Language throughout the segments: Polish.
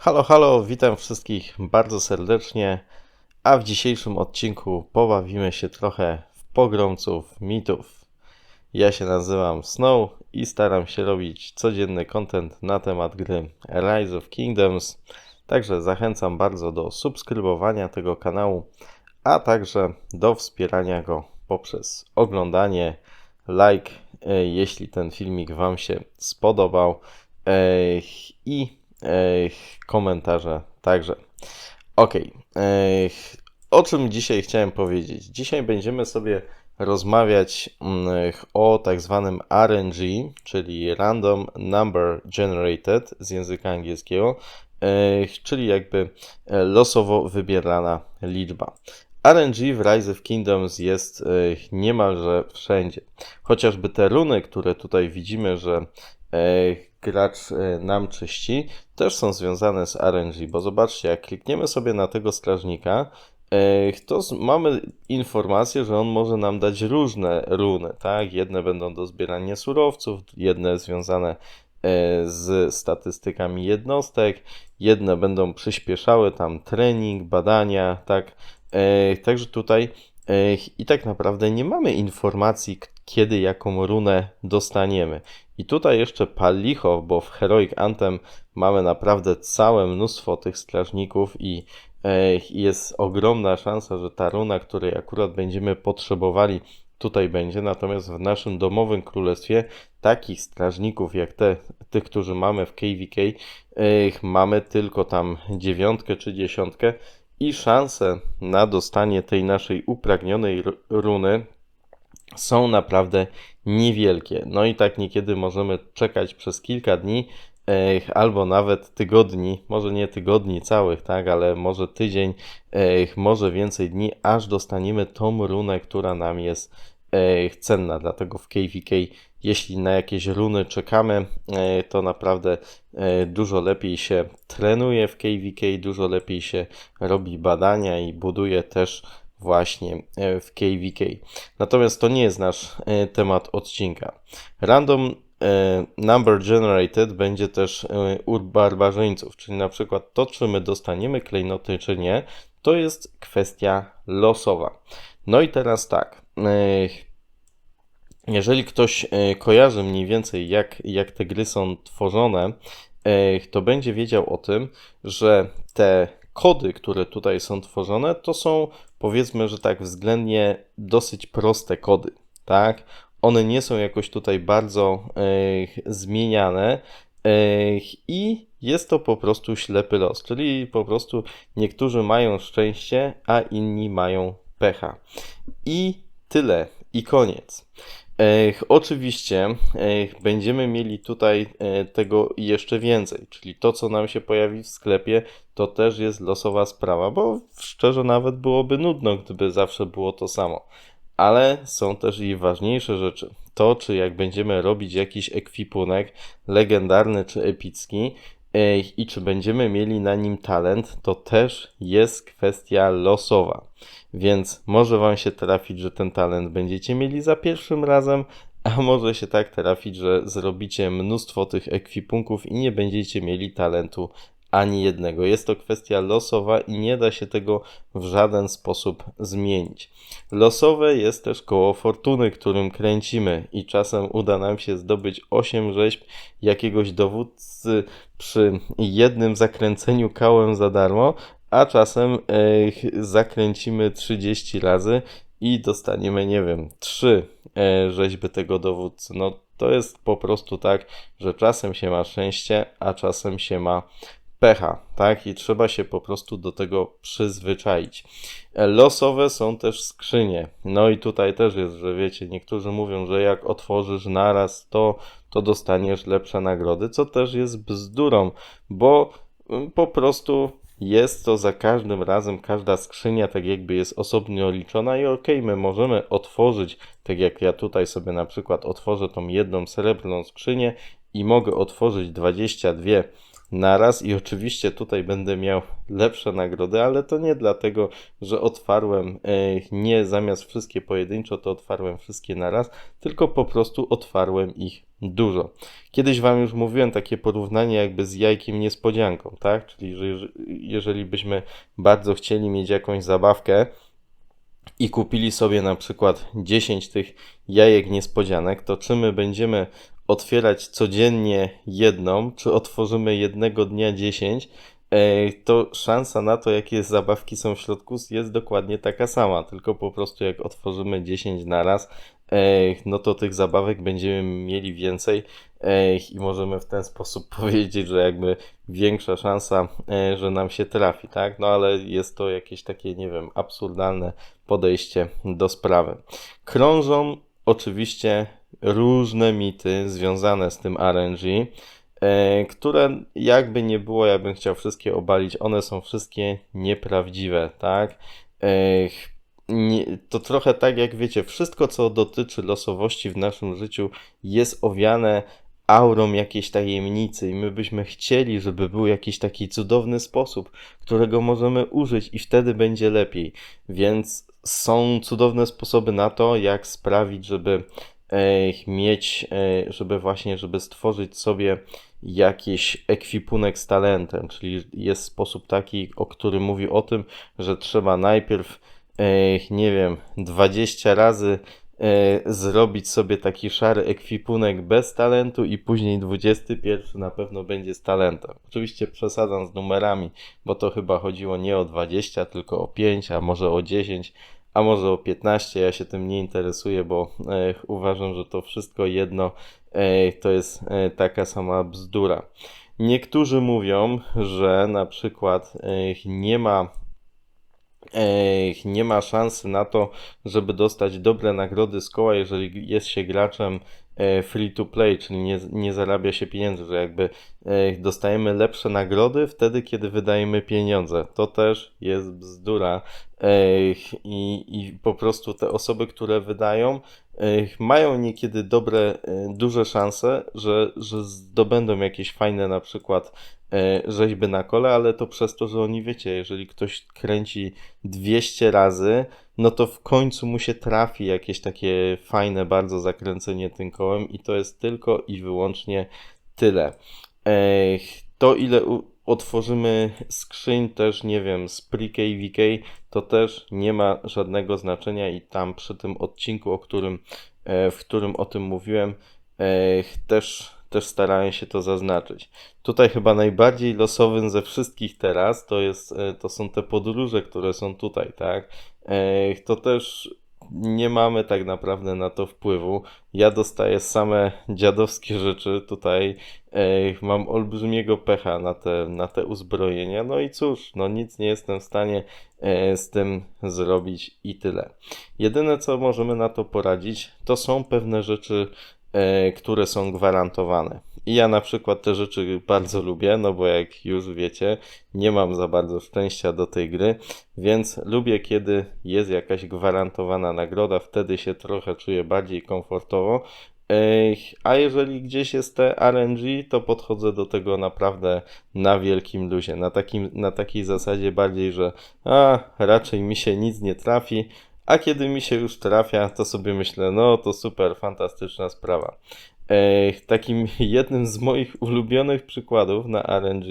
Halo, halo, witam wszystkich bardzo serdecznie. A w dzisiejszym odcinku pobawimy się trochę w pogromców mitów. Ja się nazywam Snow i staram się robić codzienny content na temat gry Rise of Kingdoms. Także zachęcam bardzo do subskrybowania tego kanału, a także do wspierania go poprzez oglądanie, like, e, jeśli ten filmik Wam się spodobał e, i komentarze także. Ok, o czym dzisiaj chciałem powiedzieć? Dzisiaj będziemy sobie rozmawiać mm, o tak zwanym RNG, czyli Random Number Generated z języka angielskiego, czyli jakby losowo wybierana liczba. RNG w Rise of Kingdoms jest niemalże wszędzie. Chociażby te runy, które tutaj widzimy, że gracz nam czyści, też są związane z RNG, bo zobaczcie, jak klikniemy sobie na tego strażnika, to mamy informację, że on może nam dać różne runy, tak? Jedne będą do zbierania surowców, jedne związane z statystykami jednostek, jedne będą przyspieszały tam trening, badania, tak? Także tutaj i tak naprawdę nie mamy informacji, kiedy jaką runę dostaniemy. I tutaj jeszcze pal licho, bo w Heroic Anthem mamy naprawdę całe mnóstwo tych strażników i jest ogromna szansa, że ta runa, której akurat będziemy potrzebowali, tutaj będzie. Natomiast w naszym domowym królestwie takich strażników jak te, tych, którzy mamy w KVK, mamy tylko tam dziewiątkę czy dziesiątkę i szanse na dostanie tej naszej upragnionej runy są naprawdę niewielkie. No i tak niekiedy możemy czekać przez kilka dni albo nawet tygodni, może nie tygodni całych, tak, ale może tydzień, może więcej dni, aż dostaniemy tą runę, która nam jest cenna. Dlatego w KVK, jeśli na jakieś runy czekamy, to naprawdę dużo lepiej się trenuje w KVK, dużo lepiej się robi badania i buduje też właśnie w KVK. Natomiast to nie jest nasz temat odcinka. Random number generated będzie też u barbarzyńców, czyli na przykład to, czy my dostaniemy klejnoty, czy nie, to jest kwestia losowa. No i teraz tak. Jeżeli ktoś kojarzy mniej więcej, jak, jak te gry są tworzone, to będzie wiedział o tym, że te kody, które tutaj są tworzone, to są powiedzmy, że tak względnie dosyć proste kody, tak? One nie są jakoś tutaj bardzo e, zmieniane e, i jest to po prostu ślepy los, czyli po prostu niektórzy mają szczęście, a inni mają pecha. I tyle, i koniec. Oczywiście będziemy mieli tutaj e, tego jeszcze więcej, czyli to, co nam się pojawi w sklepie, to też jest losowa sprawa, bo szczerze nawet byłoby nudno, gdyby zawsze było to samo. Ale są też i ważniejsze rzeczy. To, czy jak będziemy robić jakiś ekwipunek legendarny czy epicki, i czy będziemy mieli na nim talent, to też jest kwestia losowa. Więc może Wam się trafić, że ten talent będziecie mieli za pierwszym razem, a może się tak trafić, że zrobicie mnóstwo tych ekwipunków i nie będziecie mieli talentu ani jednego. Jest to kwestia losowa i nie da się tego w żaden sposób zmienić. Losowe jest też koło fortuny, którym kręcimy i czasem uda nam się zdobyć 8 rzeźb jakiegoś dowódcy przy jednym zakręceniu kałem za darmo, a czasem zakręcimy 30 razy i dostaniemy, nie wiem, 3 e, rzeźby tego dowódcy. No to jest po prostu tak, że czasem się ma szczęście, a czasem się ma pecha, tak? I trzeba się po prostu do tego przyzwyczaić. E, losowe są też skrzynie. No i tutaj też jest, że wiecie, niektórzy mówią, że jak otworzysz naraz to, to dostaniesz lepsze nagrody, co też jest bzdurą, bo mm, po prostu jest to za każdym razem, każda skrzynia tak jakby jest osobno liczona i ok, my możemy otworzyć, tak jak ja tutaj sobie na przykład otworzę tą jedną srebrną skrzynię i mogę otworzyć 22 naraz i oczywiście tutaj będę miał lepsze nagrody, ale to nie dlatego, że otwarłem e, nie zamiast wszystkie pojedynczo, to otwarłem wszystkie naraz, tylko po prostu otwarłem ich dużo. Kiedyś Wam już mówiłem takie porównanie jakby z jajkiem niespodzianką, tak? Czyli, że jeżeli byśmy bardzo chcieli mieć jakąś zabawkę, i kupili sobie na przykład 10 tych jajek niespodzianek, to czy my będziemy otwierać codziennie jedną, czy otworzymy jednego dnia 10, e, to szansa na to, jakie zabawki są w środku, jest dokładnie taka sama. Tylko po prostu jak otworzymy 10 na raz, e, no to tych zabawek będziemy mieli więcej e, i możemy w ten sposób powiedzieć, że jakby większa szansa, że nam się trafi, tak? No ale jest to jakieś takie, nie wiem, absurdalne podejście do sprawy. Krążą oczywiście różne mity związane z tym RNG, e, które jakby nie było, ja bym chciał wszystkie obalić, one są wszystkie nieprawdziwe, tak? E, to trochę tak jak wiecie, wszystko co dotyczy losowości w naszym życiu jest owiane aurą jakiejś tajemnicy i my byśmy chcieli, żeby był jakiś taki cudowny sposób, którego możemy użyć i wtedy będzie lepiej. Więc są cudowne sposoby na to, jak sprawić, żeby mieć, e, żeby właśnie, żeby stworzyć sobie jakiś ekwipunek z talentem, czyli jest sposób taki, o którym mówi o tym, że trzeba najpierw, nie wiem, 20 razy e, zrobić sobie taki szary ekwipunek bez talentu i później 21 na pewno będzie z talentem. Oczywiście przesadzam z numerami, bo to chyba chodziło nie o 20, tylko o 5, a może o 10, a może o 15. Ja się tym nie interesuję, bo e, uważam, że to wszystko jedno e, to jest e, taka sama bzdura. Niektórzy mówią, że na przykład nie ma nie ma szansy na to, żeby dostać dobre nagrody z koła, jeżeli jest się graczem free to play, czyli nie, nie zarabia się pieniędzy, że jakby dostajemy lepsze nagrody wtedy, kiedy wydajemy pieniądze. To też jest bzdura i, i po prostu te osoby, które wydają, mają niekiedy dobre, duże szanse, że, że zdobędą jakieś fajne na przykład rzeźby na kole, ale to przez to, że oni wiecie, jeżeli ktoś kręci 200 razy, no to w końcu mu się trafi jakieś takie fajne bardzo zakręcenie tym kołem i to jest tylko i wyłącznie tyle. To ile otworzymy skrzyń też, nie wiem, z pre-KVK, to też nie ma żadnego znaczenia i tam przy tym odcinku, o którym, e, w którym o tym mówiłem, też, też starałem się to zaznaczyć. Tutaj chyba najbardziej losowym ze wszystkich teraz to, jest, e, to są te podróże, które są tutaj, tak? to też nie mamy tak naprawdę na to wpływu. Ja dostaję same dziadowskie rzeczy tutaj. mam olbrzymiego pecha na te, na te uzbrojenia. No i cóż, no nic nie jestem w stanie e, z tym zrobić i tyle. Jedyne co możemy na to poradzić, to są pewne rzeczy, które są gwarantowane. I ja na przykład te rzeczy bardzo lubię, no bo jak już wiecie, nie mam za bardzo szczęścia do tej gry, więc lubię kiedy jest jakaś gwarantowana nagroda, wtedy się trochę czuję bardziej komfortowo. A jeżeli gdzieś jest te RNG, to podchodzę do tego naprawdę na wielkim luzie. Na, takim, na takiej zasadzie bardziej, że a, raczej mi się nic nie trafi, a kiedy mi się już trafia, to sobie myślę, no to super, fantastyczna sprawa. Takim jednym z moich ulubionych przykładów na RNG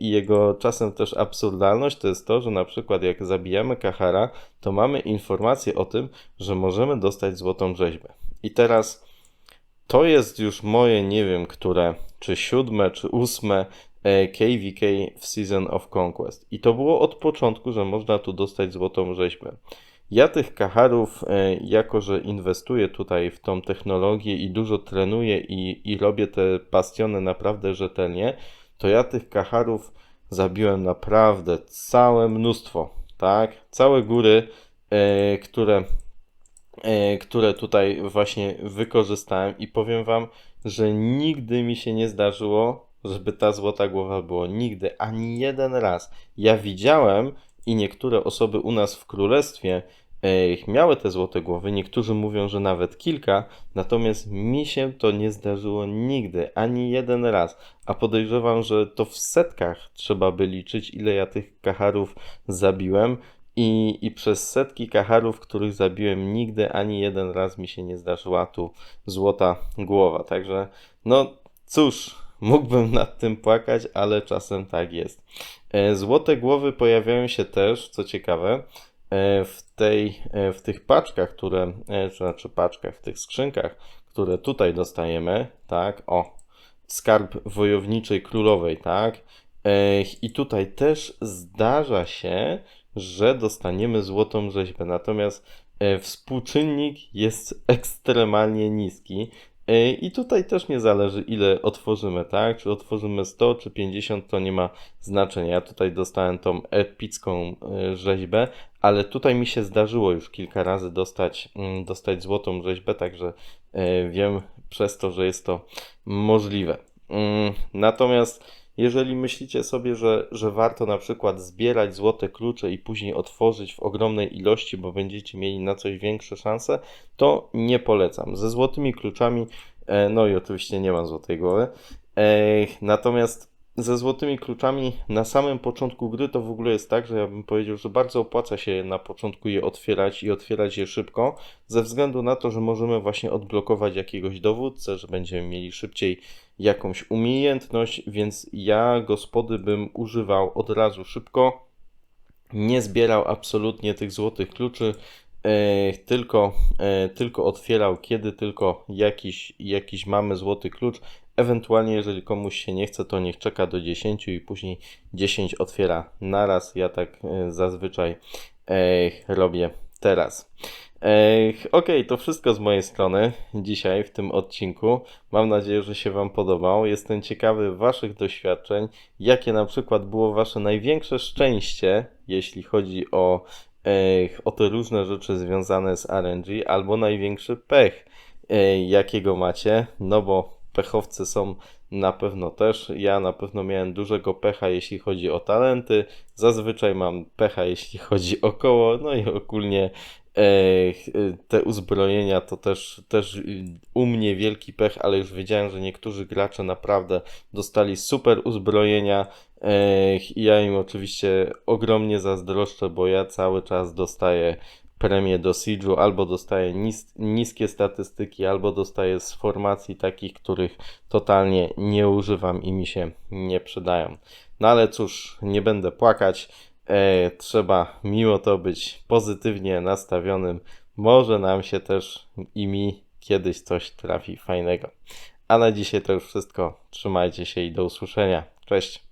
i jego czasem też absurdalność to jest to, że na przykład jak zabijamy Kahara, to mamy informację o tym, że możemy dostać złotą rzeźbę. I teraz to jest już moje, nie wiem, które, czy siódme, czy ósme KVK w Season of Conquest. I to było od początku, że można tu dostać złotą rzeźbę. Ja tych kacharów, e, jako że inwestuję tutaj w tą technologię i dużo trenuję i, i robię te bastiony naprawdę rzetelnie, to ja tych kacharów zabiłem naprawdę całe mnóstwo, tak? Całe góry, e, które, e, które tutaj właśnie wykorzystałem i powiem Wam, że nigdy mi się nie zdarzyło, żeby ta złota głowa było. Nigdy, ani jeden raz. Ja widziałem, i niektóre osoby u nas w królestwie e, miały te złote głowy. Niektórzy mówią, że nawet kilka, natomiast mi się to nie zdarzyło nigdy, ani jeden raz. A podejrzewam, że to w setkach trzeba by liczyć, ile ja tych kacharów zabiłem. I, I przez setki kacharów, których zabiłem, nigdy ani jeden raz mi się nie zdarzyła tu złota głowa. Także, no cóż, mógłbym nad tym płakać, ale czasem tak jest. E, Złote głowy pojawiają się też, co ciekawe, e, w, tej, e, w tych paczkach, które, znaczy paczkach, w tych skrzynkach, które tutaj dostajemy, tak, o, skarb wojowniczej królowej, tak, i tutaj też zdarza się, że dostaniemy złotą rzeźbę, natomiast współczynnik jest ekstremalnie niski. E, I tutaj też nie zależy, ile otworzymy, tak? Czy otworzymy 100, czy 50, to nie ma znaczenia. Ja tutaj dostałem tą epicką e, rzeźbę, ale tutaj mi się zdarzyło już kilka razy dostać, mm, dostać złotą rzeźbę, także e, wiem przez to, że jest to możliwe. Mm, Natomiast jeżeli myślicie sobie, że, że warto na przykład zbierać złote klucze i później otworzyć w ogromnej ilości, bo będziecie mieli na coś większe szanse, to nie polecam. Ze złotymi kluczami, e, no i oczywiście nie mam złotej głowy, e, natomiast ze złotymi kluczami na samym początku gry to w ogóle jest tak, że ja bym powiedział, że bardzo opłaca się na początku je otwierać i otwierać je szybko, ze względu na to, że możemy właśnie odblokować jakiegoś dowódcę, że będziemy mieli szybciej jakąś umiejętność, więc ja gospody bym używał od razu szybko. Nie zbierał absolutnie tych złotych kluczy, e, tylko, e, tylko otwierał, kiedy tylko jakiś, jakiś mamy złoty klucz. Ewentualnie, jeżeli komuś się nie chce, to niech czeka do 10 i później 10 otwiera naraz. Ja tak e, zazwyczaj robię teraz. Okej, to wszystko z mojej strony dzisiaj w tym odcinku. Mam nadzieję, że się Wam podobał. Jestem ciekawy Waszych doświadczeń. Jakie na przykład było Wasze największe szczęście, jeśli chodzi o, o te różne rzeczy związane z RNG, albo największy pech, jakiego macie. No bo pechowcy są na pewno też. Ja na pewno miałem dużego pecha, jeśli chodzi o talenty. Zazwyczaj mam pecha, jeśli chodzi o koło. No i ogólnie e, te uzbrojenia to też, też y, u mnie wielki pech, ale już wiedziałem, że niektórzy gracze naprawdę dostali super uzbrojenia. E, Ja im oczywiście ogromnie zazdroszczę, bo ja cały czas dostaję premię do Siege'u, albo dostaję nis niskie statystyki, albo dostaję z formacji takich, których totalnie nie używam i mi się nie przydają. No ale cóż, nie będę płakać. E, trzeba miło to być pozytywnie nastawionym. Może nam się też i mi kiedyś coś trafi fajnego. A na dzisiaj to już wszystko. Trzymajcie się i do usłyszenia. Cześć.